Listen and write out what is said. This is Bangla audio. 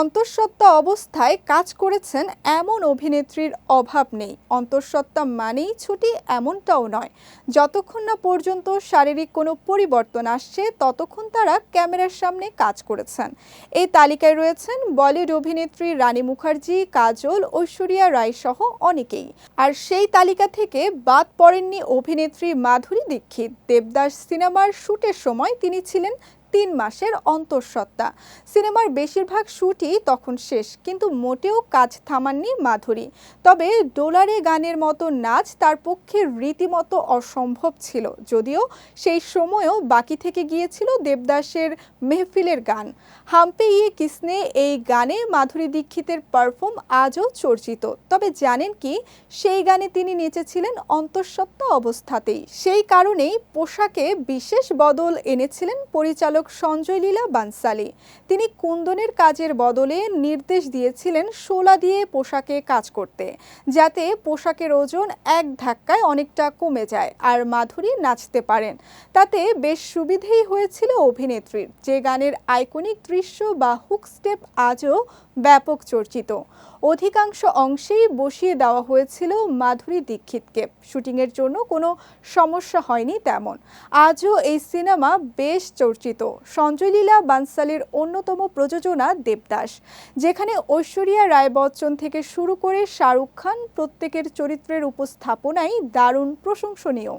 অন্তঃসত্ত্বা অবস্থায় কাজ করেছেন এমন অভিনেত্রীর অভাব নেই। অন্তঃসত্ত্বা মানেই ছুটি এমনটাও নয়। যতক্ষণ না পর্যন্ত শারীরিক কোনো পরিবর্তন আসছে, ততক্ষণ তারা ক্যামেরার সামনে কাজ করেছেন। এই তালিকায় রয়েছেন বলিউড অভিনেত্রী রানী মুখার্জি, কাজল, ঐশ্বরিয়া রায় সহ অনেকেই। আর সেই তালিকা থেকে বাদ পড়েননি অভিনেত্রী মাধুরী দীক্ষিত। দেবদাস সিনেমার শুটের সময় তিনি ছিলেন তিন মাসের অন্তঃসত্ত্বা। সিনেমার বেশিরভাগ শ্যুটই তখন শেষ, কিন্তু মোটেও কাজ থামাননি মাধুরী। তবে ডোলারে গানের মতো নাচ তার পক্ষে রীতিমতো অসম্ভব ছিল, যদিও সেই সময়ও বাকি থেকে গিয়েছিল দেবদাসের মেহফিলের গান। হাম্পে ইয়ে কিসনে এই গানে মাধুরী দীক্ষিতের পারফর্ম আজও চর্চিত। তবে জানেন কি, সেই গানে তিনি নেচেছিলেন অন্তঃসত্ত্বা অবস্থাতেই। সেই কারণেই পোশাকে বিশেষ বদল এনেছিলেন পরিচালক সঞ্জয় লীলা বানসালি। তিনি কুন্দনের কাজের বদলে নির্দেশ দিয়েছিলেন শোলা দিয়ে পোশাকে কাজ করতে, যাতে পোশাকের ওজন এক ধাক্কায় অনেকটা কমে যায় আর মাধুরী নাচতে পারেন। তাতে বেশ সুবিধেই হয়েছিল অভিনেত্রীর। যে গানের আইকনিক দৃশ্য বা হুক স্টেপ আজও ব্যাপক চর্চিত। অধিকাংশ অংশেই বসিয়ে দেওয়া হয়েছিল মাধুরী দীক্ষিতকে। শুটিংয়ের জন্য কোনো সমস্যা হয়নি তেমন। আজও এই সিনেমা বেশ চর্চিত। সঞ্জয় বানসালের বানসালির অন্যতম প্রযোজনা দেবদাস, যেখানে ঐশ্বরিয়া রায় বচ্চন থেকে শুরু করে শাহরুখ খান প্রত্যেকের চরিত্রের উপস্থাপনাই দারুণ প্রশংসনীয়।